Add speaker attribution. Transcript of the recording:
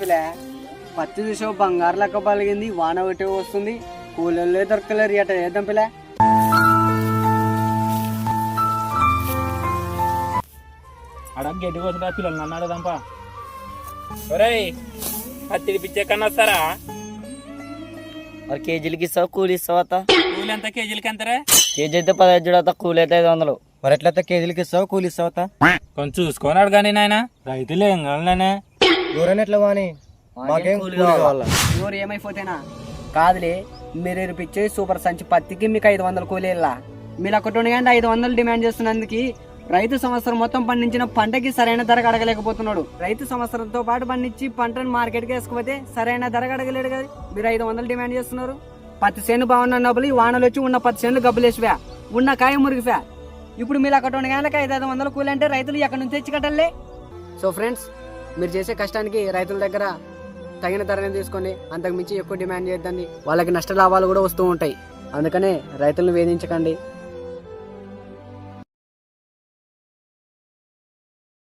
Speaker 1: పిల్ల పత్తి చూసావు బంగారు లెక్క పలిగింది వాన ఒకటి వస్తుంది కూలర్లే దొరకలేరు ఎట చేద్దాం పిల్ల.
Speaker 2: అడ గడ్డి కోసం పిల్లలు నన్ను అడదంపా ఒరేయ్ పత్తిడి పిచ్చే కన్నా వస్తారా?
Speaker 3: మరి కేజీలకి ఇస్తావు కూలి ఇస్తావు అత్త?
Speaker 2: కూలి ఎంత కేజీలకి ఎంతరే?
Speaker 3: కేజీ అయితే పదహైదు చూడ అత్త కూలి అయితే ఐదు వందలు.
Speaker 4: మరి ఎట్లయితే కేజీలకి ఇస్తావు కూలి ఇస్తావా
Speaker 2: కొంచెం చూసుకొని అడగాని నాయన. రైతులు ఏం కావాలనే
Speaker 4: ఎవరైనా మాకేం కూలి కావాలా?
Speaker 1: ఎవరు ఏమైపోతేనా? కాదులే మీరు ఇరిపిచ్చే సూపర్ సంచి పత్తికి మీకు ఐదు వందల కూలీలా మీరు ఒకటి కానీ ఐదు వందలు డిమాండ్ చేస్తున్నందుకు రైతు సంవత్సరం మొత్తం పండించిన పంటకి సరైన ధర అడగలేకపోతున్నాడు. రైతు సంవత్సరంతో పాటు పండించి పంటను మార్కెట్కి వేసుకుపోతే సరైన ధర అడగలేడు కదా. మీరు ఐదు వందలు డిమాండ్ చేస్తున్నారు. పత్తి చేను బాగున్నప్పుడు ఈ వానలు వచ్చి ఉన్న పత్తి చేనులు గబ్బులేసివా ఉన్న కాయ మురిగిఫా ఇప్పుడు మీరు అక్కడ ఉన్న గంటలకు ఐదు ఐదు వందల కూలి అంటే రైతులు ఎక్కడి నుంచి తెచ్చి కట్టలే? సో ఫ్రెండ్స్ మీరు చేసే కష్టానికి రైతుల దగ్గర తగిన ధరని తీసుకొని అంతకు మించి ఎక్కువ డిమాండ్ చేయొద్దండి. వాళ్ళకి నష్ట లాభాలు కూడా వస్తూ ఉంటాయి. అందుకనే రైతులను వేధించకండి.